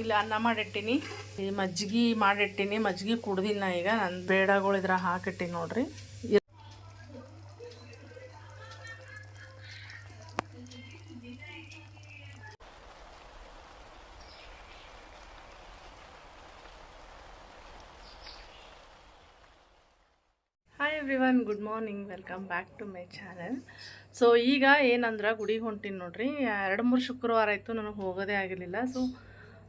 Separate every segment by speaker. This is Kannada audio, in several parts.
Speaker 1: ಇಲ್ಲಿ, ಅನ್ನ ಮಾಡಿಟ್ಟಿನಿ. ಈ ಮಜ್ಜಿಗೆ ಮಾಡಿಟ್ಟಿನಿ. ಮಜ್ಜಿಗೆ ಕುಡ್ದಿನ ಈಗ. ನನ್ನ ಬೇಡಗಳು ಇದ್ರ ಹಾಕಿಟ್ಟಿನಿ ನೋಡ್ರಿ. Hi everyone good morning welcome back to my channel so ಈಗ ಏನಂದ್ರೆ, ಗುಡಿಗೆ ಹೊಂಟೀನಿ ನೋಡ್ರಿ. ಎರಡು ಮೂರು ಶುಕ್ರವಾರ ಆಯಿತು, ನನಗೆ ಹೋಗೋದೇ ಆಗಿರಲಿಲ್ಲ. ಸೊ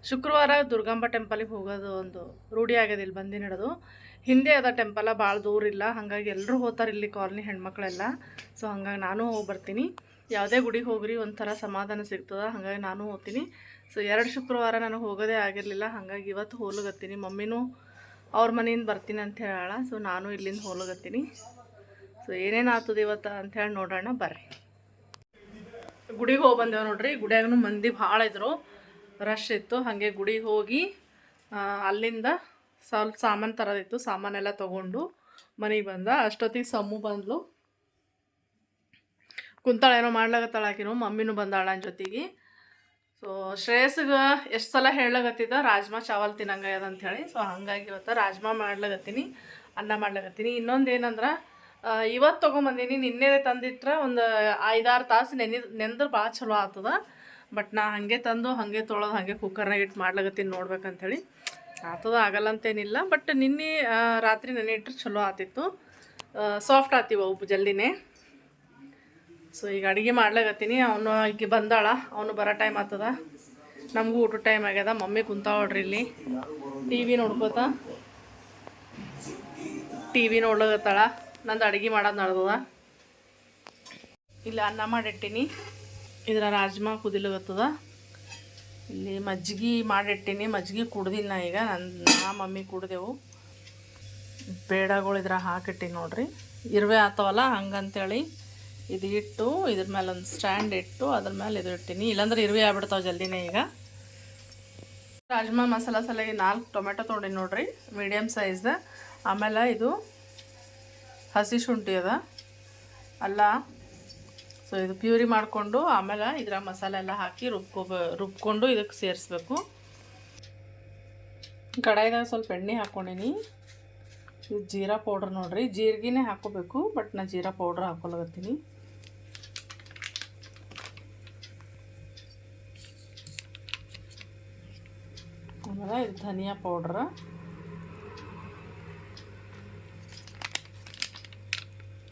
Speaker 1: ಶುಕ್ರವಾರ ದುರ್ಗಾಂಬ ಟೆಂಪಲಿಗೆ ಹೋಗೋದು ಒಂದು ರೂಢಿ ಆಗ್ಯದ ಇಲ್ಲಿ ಬಂದು ಹಿಡಿದು ಹಿಂದೆ ಅದ ಟೆಂಪಲ ಭಾಳ ದೂರ ಇಲ್ಲ, ಹಾಗಾಗಿ ಎಲ್ಲರೂ ಹೋಗ್ತಾರೆ ಇಲ್ಲಿ ಕಾಲೋನಿ ಹೆಣ್ಮಕ್ಳೆಲ್ಲ. ಸೊ ಹಂಗಾಗಿ ನಾನು ಹೋಗಿ ಬರ್ತೀನಿ. ಯಾವುದೇ ಗುಡಿಗೆ ಹೋಗ್ರಿ, ಒಂಥರ ಸಮಾಧಾನ ಸಿಗ್ತದೆ, ಹಾಗಾಗಿ ನಾನು ಹೋಗ್ತೀನಿ. ಸೊ ಎರಡು ಶುಕ್ರವಾರ ನಾನು ಹೋಗೋದೇ ಆಗಿರಲಿಲ್ಲ, ಹಾಗಾಗಿ ಇವತ್ತು ಹೋಲಗತ್ತೀನಿ. ಮಮ್ಮಿನೂ ಅವ್ರ ಮನೆಯಿಂದ ಬರ್ತೀನಿ ಅಂತ ಹೇಳೋಣ ಸೊ ನಾನು ಇಲ್ಲಿಂದ ಹೋಲಗತ್ತೀನಿ. ಸೊ ಏನೇನು ಆಗ್ತದೆ ಇವತ್ತು ಅಂಥೇಳಿ ನೋಡೋಣ, ಬರ್ರಿ. ಗುಡಿಗೆ ಹೋಗಿ ಬಂದೇವೆ ನೋಡ್ರಿ ಗುಡಿಯಾಗೂ ಮಂದಿ ಭಾಳ ಇದ್ರು. ರಶ್ ಇತ್ತು. ಹಾಗೆ ಗುಡಿಗೆ ಹೋಗಿ ಅಲ್ಲಿಂದ ಸ್ವಲ್ಪ ಸಾಮಾನು ತರೋದಿತ್ತು. ಸಾಮಾನೆಲ್ಲ ತೊಗೊಂಡು ಮನೆಗೆ ಬಂದ. ಅಷ್ಟೊತ್ತಿಗೆ ಸಮ್ಮು ಬಂದಳು ಕುಂತಾಳ ಏನೋ ಮಾಡ್ಲಾಗತ್ತಾಳಾಕಿನೂ ಮಮ್ಮಿನೂ ಬಂದಾಳ ಜೊತೆಗೆ. ಸೊ ಶ್ರೇಯಸ್ಗೆ ಎಷ್ಟು ಸಲ ಹೇಳಗತ್ತಿದ್ದ ರಾಜ್ಮಾ ಚಾವಲ್ ತಿನ್ನಂಗಾಗ್ಯದ ಅಂಥೇಳಿ ಸೊ ಹಾಗಾಗಿ ಇವತ್ತು ರಾಜ್ಮಾ ಮಾಡ್ಲಾಗತ್ತೀನಿ ಅನ್ನ ಮಾಡ್ಲಾಗತ್ತೀನಿ ಇನ್ನೊಂದು ಏನಂದ್ರೆ ಇವತ್ತು ತೊಗೊಂಬಂದೀನಿ ನಿನ್ನೆ ತಂದಿಟ್ರೆ ಒಂದು ಐದಾರು ತಾಸು ನೆನೆ ನೆಂದ್ರೆ ಭಾಳ ಚಲೋ ಆಗ್ತದ ಬಟ್ ನಾ ಹಾಗೆ ತಂದು, ಹಾಗೆ ತೊಳೋದು, ಹಾಗೆ ಕುಕ್ಕರ್ನಾಗ ಇಟ್ಟು ಮಾಡ್ಲಾಗತ್ತೀನಿ ನೋಡ್ಬೇಕಂಥೇಳಿ ಆತದ ಆಗಲ್ಲ ಅಂತೇನಿಲ್ಲ ಬಟ್ ನಿನ್ನೆ ರಾತ್ರಿ ನೆನೆ ಇಟ್ಟರೆ ಚಲೋ ಆತಿತ್ತು. ಸಾಫ್ಟ್ ಆತಿವ ಉಪ್ಪು ಜಲ್ದಿನೇ. ಸೊ ಈಗ ಅಡುಗೆ ಮಾಡ್ಲಾಗತ್ತೀನಿ ಅವನು ಈಗ ಬಂದಾಳ, ಅವನು ಬರೋ ಟೈಮ್ ಆಗ್ತದ ನಮಗೂ ಊಟ ಟೈಮ್ ಆಗ್ಯದ, ಮಮ್ಮಿ ಕುಂತಾವಡ್ರಿ ಇಲ್ಲಿ. ಟಿ ವಿ ನೋಡ್ಕೋತ. ಟಿ ವಿ ನೋಡ್ಲಾಗತ್ತಾಳ ನಂದು ಅಡುಗೆ ಮಾಡೋದು ನಡ್ದದ. ಇಲ್ಲ ಅನ್ನ ಮಾಡಿಟ್ಟಿನಿ. ಇದ್ರ ರಾಜ್ಮಾ ಕುದಿಲಗತ್ತದ. ಇಲ್ಲಿ ಮಜ್ಜಿಗೆ ಮಾಡಿಟ್ಟಿನಿ. ಮಜ್ಜಿಗೆ ಕುಡ್ದಿನ ಈಗ. ನನ್ನ ನಾ ಮಮ್ಮಿ ಕುಡ್ದೆವು. ಬೇಡಗಳು ಇದ್ರ ಹಾಕಿಟ್ಟಿನಿ ನೋಡ್ರಿ. ಇರುವೆ ಆತವಲ್ಲ, ಹಂಗಂತೇಳಿ ಇದು ಇಟ್ಟು, ಇದ್ರ ಮೇಲೆ ಒಂದು ಸ್ಟ್ಯಾಂಡ್ ಇಟ್ಟು, ಅದ್ರ ಮೇಲೆ ಇದು ಇಟ್ಟಿನಿ. ಇಲ್ಲಾಂದ್ರೆ ಇರುವೆ ಆಗ್ಬಿಡ್ತಾವೆ ಜಲ್ದಿನೇ ಈಗ. ರಾಜ್ಮಾ ಮಸಾಲ ಸಲಗಿ ನಾಲ್ಕು ಟೊಮೆಟೊ ತೊಗೊಂಡಿನಿ ನೋಡ್ರಿ. ಮೀಡಿಯಮ್ ಸೈಜ್ದ. ಆಮೇಲೆ ಇದು ಹಸಿ ಶುಂಠಿ ಅದ. ಅಲ್ಲ ಸೊ ಇದು ಪ್ಯೂರಿ ಮಾಡಿಕೊಂಡು ಆಮೇಲೆ ಇದರ ಮಸಾಲೆ ಎಲ್ಲ ಹಾಕಿ ರುಬ್ಕೋಬ, ರುಬ್ಕೊಂಡು ಇದಕ್ಕೆ ಸೇರಿಸ್ಬೇಕು. ಕಡಾಯಿದಾಗ ಸ್ವಲ್ಪ ಎಣ್ಣೆ ಹಾಕ್ಕೊಂಡಿನಿ ಇದು ಜೀರಾ ಪೌಡ್ರ್ ನೋಡ್ರಿ. ಜೀರಿಗೆನೇ ಹಾಕೋಬೇಕು, ಬಟ್ ನಾನು ಜೀರಾ ಪೌಡ್ರ್ ಹಾಕೊಳಗತ್ತೀನಿ ಆಮೇಲೆ ಇದು ಧನಿಯಾ ಪೌಡ್ರ.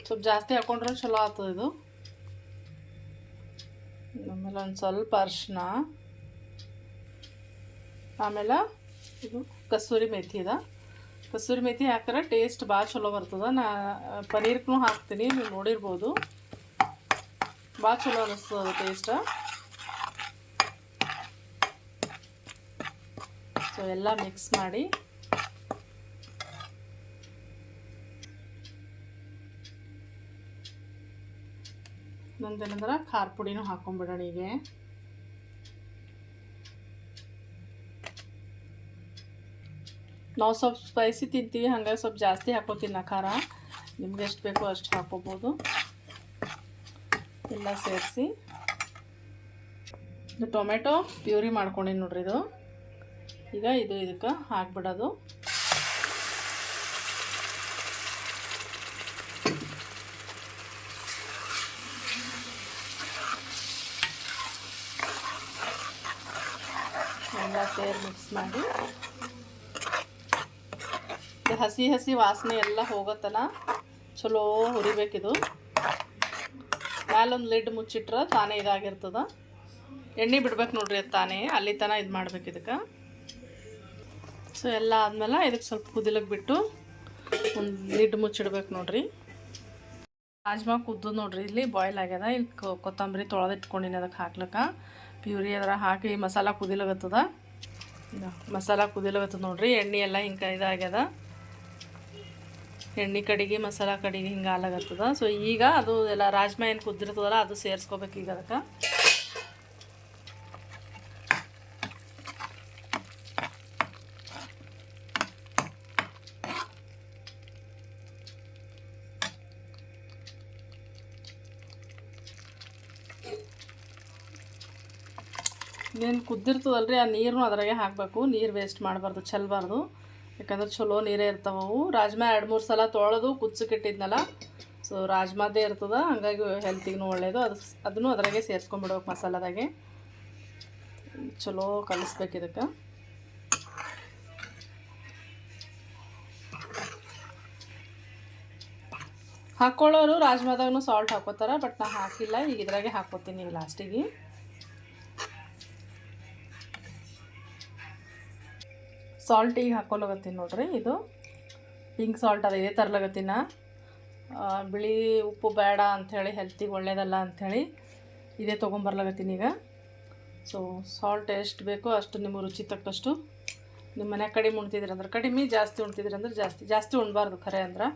Speaker 1: ಸ್ವಲ್ಪ ಜಾಸ್ತಿ ಹಾಕೊಂಡ್ರೆ ಚಲೋ ಆಗ್ತದೆ ಇದು. ಆಮೇಲೆ ಒಂದು ಸ್ವಲ್ಪ ಅರಿಶಿನ, ಆಮೇಲೆ ಇದು ಕಸೂರಿ ಮೇಥಿ ಇದೆ ಕಸೂರಿ ಮೇಥಿ ಹಾಕಿದ್ರೆ ಟೇಸ್ಟ್ ಭಾಳ ಚಲೋ ಬರ್ತದೆ. ನಾ ಪನೀರ್ಗೂ ಹಾಕ್ತೀನಿ, ನೀವು ನೋಡಿರ್ಬೋದು. ಭಾಳ ಚಲೋ ಅನ್ನಿಸ್ತದೆ ಟೇಸ್ಟ್ ಸೊ ಎಲ್ಲ ಮಿಕ್ಸ್ ಮಾಡಿ ನಂದೇನಂದ್ರೆ ಖಾರ ಪುಡಿನೂ ಹಾಕೊಂಡ್ಬಿಡೋಣ ಈಗ ನಾವು ಸ್ವಲ್ಪ ಸ್ಪೈಸಿ ತಿಂತೀವಿ, ಹಾಗಾಗಿ ಸ್ವಲ್ಪ ಜಾಸ್ತಿ ಹಾಕೋತೀನಿ ಖಾರ. ನಿಮ್ಗೆ ಎಷ್ಟು ಬೇಕೋ ಅಷ್ಟು ಹಾಕೋಬೋದು. ಎಲ್ಲ ಸೇರಿಸಿ. ಇದು ಟೊಮೆಟೊ ಪ್ಯೂರಿ ಮಾಡ್ಕೊಂಡಿನಿ ನೋಡ್ರಿ ಇದು. ಈಗ ಇದು ಇದಕ್ಕೆ ಹಾಕ್ಬಿಡೋದು ಎಲ್ಲ ಸೇರಿ ಮಾಡಿ ಹಸಿ ಹಸಿ ವಾಸನೆ ಎಲ್ಲ ಹೋಗತ್ತಲ್ಲ ಚಲೋ ಹುರಿಬೇಕಿದು. ಮ್ಯಾಲೊಂದು ಲಿಡ್ ಮುಚ್ಚಿಟ್ರೆ ತಾನೇ ಇದಾಗಿರ್ತದ. ಎಣ್ಣೆ ಬಿಡ್ಬೇಕು ನೋಡ್ರಿ ಅದು ತಾನೇ, ಅಲ್ಲಿ ತನಕ ಇದು ಮಾಡ್ಬೇಕು ಇದಕ್ಕೆ. ಸೊ ಎಲ್ಲ ಆದಮೇಲೆ ಇದಕ್ಕೆ ಸ್ವಲ್ಪ ಕುದಿಲಕ್ಕೆ ಬಿಟ್ಟು ಒಂದು ಲಿಡ್ ಮುಚ್ಚಿಡ್ಬೇಕು ನೋಡ್ರಿ. ರಾಜ್ಮಾ ಕುದ್ದು ನೋಡ್ರಿ, ಇಲ್ಲಿ ಬಾಯ್ಲ್ ಆಗ್ಯದ. ಇಲ್ಲಿ ಕೊತ್ತಂಬರಿ ತೊಳೆದಿಟ್ಕೊಂಡಿನಿ ಅದಕ್ಕೆ ಹಾಕ್ಲಕ್ಕ. ಪ್ಯೂರಿ ಅದರ ಹಾಕಿ ಮಸಾಲ ಕುದಿಲಗತ್ತದ ಮಸಾಲ ಕುದಿಲಗತ್ತದ ನೋಡ್ರಿ, ಎಣ್ಣೆ ಎಲ್ಲ ಹಿಂಗೆ ಇದಾಗ್ಯದ. ಎಣ್ಣೆ ಕಡೆಗೆ, ಮಸಾಲ ಕಡೆಗೆ ಹಿಂಗೆ ಹಾಲಾಗತ್ತದ. ಸೊ ಈಗ ಅದು ಎಲ್ಲ ರಾಜ್ಮಾ ಏನು ಕುದ್ದಿರ್ತದಲ್ಲ, ಅದು ಸೇರಿಸ್ಕೋಬೇಕು ಈಗ ಅದಕ್ಕೆ. ಏನು ರೀ ಆ ನೀರನ್ನು ಅದರಾಗೆ ಹಾಕಬೇಕು. ನೀರು ವೇಸ್ಟ್ ಮಾಡಬಾರ್ದು ಚೆಲ್ಲಬಾರ್ದು ಯಾಕಂದ್ರೆ ಚಲೋ ನೀರೇ ಇರ್ತಾವೆ ಅವು. ರಾಜ್ಮಾ ಎರಡು ಮೂರು ಸಲ ತೊಳೆದು ಕುದಿಸಿಟ್ಟಿದ್ನಲ್ಲ ಸೊ ರಾಜ್ಮಾದೇ ಇರ್ತದೆ. ಹಂಗಾಗಿ ಹೆಲ್ತಿಗೂ ಒಳ್ಳೆಯದು ಅದು ಅದನ್ನು ಅದರಾಗೆ ಸೇರಿಸ್ಕೊಂಬಿಡ್ಬೇಕು ಮಸಾಲದಾಗೆ. ಚಲೋ ಕಲಿಸ್ಬೇಕು ಇದಕ್ಕೆ. ಹಾಕ್ಕೊಳ್ಳೋರು ರಾಜ್ಮಾದಾಗೂ ಸಾಲ್ಟ್ ಹಾಕೋತಾರೆ ಬಟ್ ನಾ ಹಾಕಿಲ್ಲ. ಈಗ ಇದ್ರಾಗೆ ಹಾಕೋತೀನಿ ಲಾಸ್ಟಿಗೆ. ಸಾಲ್ಟ್ ಈಗ ಹಾಕೊಳಗತ್ತೀನಿ ನೋಡ್ರಿ ಇದು. ಪಿಂಕ್ ಸಾಲ್ಟ್ ಅದ, ಇದೇ ತರ್ಲಾಗತ್ತಿನ ಬಿಳಿ ಉಪ್ಪು ಬೇಡ ಅಂಥೇಳಿ ಹೆಲ್ತಿಗೆ ಒಳ್ಳೇದಲ್ಲ ಅಂಥೇಳಿ ಇದೇ ತೊಗೊಂಬರ್ಲಾಗತ್ತೀನಿ ಈಗ. ಸೊ ಸಾಲ್ಟ್ ಎಷ್ಟು ಬೇಕೋ ಅಷ್ಟು ನಿಮ್ಮ ರುಚಿ ತಕ್ಕಷ್ಟು ನಿಮ್ಮ ಮನೆ ಕಡಿಮೆ ಉಣ್ತಿದ್ರಿ ಅಂದ್ರೆ ಕಡಿಮೆ, ಜಾಸ್ತಿ ಉಣ್ತಿದ್ರಿ ಅಂದ್ರೆ ಜಾಸ್ತಿ. ಜಾಸ್ತಿ ಉಣ್ಬಾರ್ದು ಖರೆ ಅಂದ್ರೆ.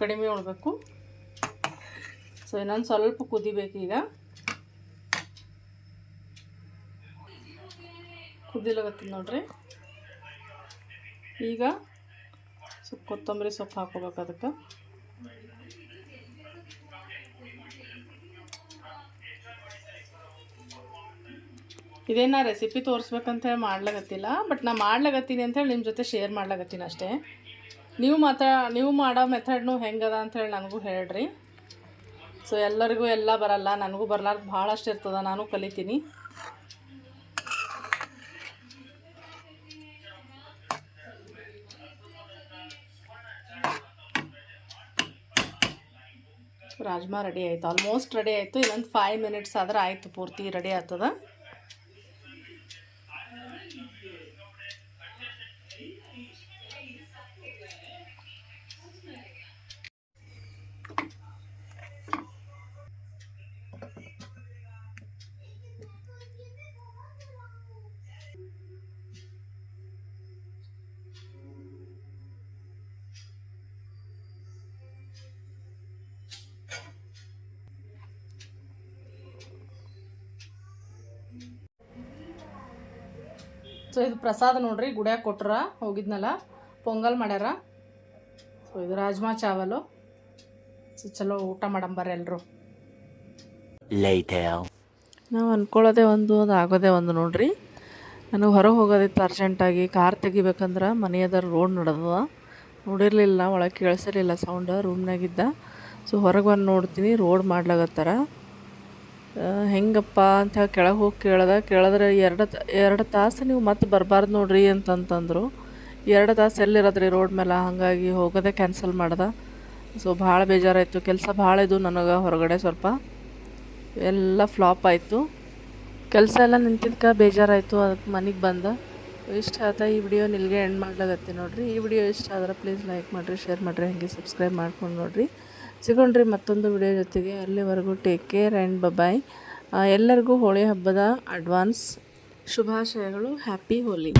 Speaker 1: ಕಡಿಮೆ ಉಣ್ಬೇಕು. ಸೊ ಇನ್ನೊಂದು ಸ್ವಲ್ಪ ಕುದಿಬೇಕು ಈಗ. ಕುದಿಲಗತ್ತೀನಿ ನೋಡ್ರಿ. ಈಗ ಸ್ವಲ್ಪ ಕೊತ್ತಂಬರಿ ಸೊಪ್ಪು ಹಾಕೋಬೇಕು ಅದಕ್ಕೆ. ಇದೇನ ರೆಸಿಪಿ ತೋರಿಸ್ಬೇಕಂತೇಳಿ ಮಾಡ್ಲಾಗತ್ತಿಲ್ಲ ಬಟ್ ನಾ ಮಾಡ್ಲಾಗತ್ತೀನಿ ಅಂತೇಳಿ ನಿಮ್ಮ ಜೊತೆ ಶೇರ್ ಮಾಡ್ಲಾಗತ್ತೀನಿ ಅಷ್ಟೇ. ನೀವು ಮಾತ್ರ, ನೀವು ಮಾಡೋ ಮೆಥಡ್ನು ಹೆಂಗದ ಅಂಥೇಳಿ ನನಗೂ ಹೇಳ್ರಿ. ಸೊ ಎಲ್ಲರಿಗೂ ಎಲ್ಲ ಬರಲ್ಲ, ನನಗೂ ಬರಲಾರ್ದು ಭಾಳಷ್ಟು ಇರ್ತದ, ನಾನು ಕಲಿತೀನಿ. ರಾಜ್ಮಾ ರೆಡಿ ಆಯಿತು. ಆಲ್ಮೋಸ್ಟ್ ರೆಡಿ ಆಯಿತು. ಇನ್ನೊಂದು ಫೈವ್ ಮಿನಿಟ್ಸ್ ಆದ್ರೆ ಆಯಿತು ಪೂರ್ತಿ ರೆಡಿ ಆಗ್ತದ. ಸೊ ಇದು ಪ್ರಸಾದ ನೋಡ್ರಿ ಗುಡಿಯಾಗ ಕೊಟ್ರ ಹೋಗಿದ್ನಲ್ಲ ಪೊಂಗಲ್ ಮಾಡ್ಯಾರ. ಸೊ ಇದು ರಾಜ್ಮಾ ಚಾವಲು. ಸೊ ಚಲೋ ಊಟ ಮಾಡಂಬರ್ರಿ ಎಲ್ಲರೂ
Speaker 2: Later.
Speaker 1: ನಾವು ಅಂದ್ಕೊಳ್ಳೋದೇ ಒಂದು ಅದು ಆಗೋದೇ ಒಂದು ನೋಡ್ರಿ. ನನಗೆ ಹೊರಗೆ ಹೋಗೋದಿತ್ತು ಅರ್ಜೆಂಟಾಗಿ ಕಾರ್ ತೆಗಿಬೇಕಂದ್ರೆ ಮನೆಯದ ರೋಡ್ ನಡೆದದ. ನೋಡಿರಲಿಲ್ಲ ಒಳಗೆ ಕೇಳಿಸಿರ್ಲಿಲ್ಲ ಸೌಂಡ್ ರೂಮ್ನಾಗಿದ್ದ ಸೊ ಹೊರಗೆ ಬಂದು ನೋಡ್ತೀನಿ ರೋಡ್ ಮಾಡ್ಲಾಗತ್ತಾರ ಹೆಂಗಪ್ಪ ಅಂತ ಹೇಳಿ ಕೆಳಗೆ ಹೋಗಿ ಕೇಳ್ದೆ. ಕೇಳಿದ್ರೆ ಎರಡು ಎರಡು ತಾಸು ನೀವು ಮತ್ತೆ ಬರಬಾರ್ದು ನೋಡ್ರಿ ಅಂತಂತಂದರು. ಎರಡು ತಾಸು ಎಲ್ಲಿರೋದ್ರಿ ರೋಡ್ ಮೇಲೆ? ಹಾಗಾಗಿ ಹೋಗೋದೆ ಕ್ಯಾನ್ಸಲ್ ಮಾಡ್ದೆ. ಸೊ ಭಾಳ ಬೇಜಾರಾಯಿತು. ಕೆಲಸ ಭಾಳ ಇದು ನನಗೆ ಹೊರಗಡೆ ಸ್ವಲ್ಪ. ಎಲ್ಲ ಫ್ಲಾಪ್ ಆಯಿತು. ಕೆಲಸ ಎಲ್ಲ ನಿಂತಿದ್ಕ ಬೇಜಾರಾಯಿತು. ಅದಕ್ಕೆ ಮನೆಗೆ ಬಂದೆ. ಇಷ್ಟ ಆತ ಈ ವಿಡಿಯೋ ನಿಲ್ಗೆ ಎಂಡ್ ಮಾಡ್ಲಾಗತ್ತೆ ನೋಡಿರಿ. ಈ ವಿಡಿಯೋ ಇಷ್ಟ ಆದ್ರೆ ಪ್ಲೀಸ್ ಲೈಕ್ ಮಾಡಿರಿ ಶೇರ್ ಮಾಡಿರಿ, ಹಾಗೆ ಸಬ್ಸ್ಕ್ರೈಬ್ ಮಾಡ್ಕೊಂಡು ನೋಡ್ರಿ. ಸಿಗೋಣ್ರಿ ಮತ್ತೊಂದು ವಿಡಿಯೋ ಜೊತೆಗೆ ಅಲ್ಲಿವರೆಗೂ ಟೇಕ್ ಕೇರ್ ಆ್ಯಂಡ್ ಬಬಾಯ್ ಎಲ್ಲರಿಗೂ ಹೋಳಿ ಹಬ್ಬದ ಅಡ್ವಾನ್ಸ್ ಶುಭಾಶಯಗಳು. ಹ್ಯಾಪಿ ಹೋಲಿ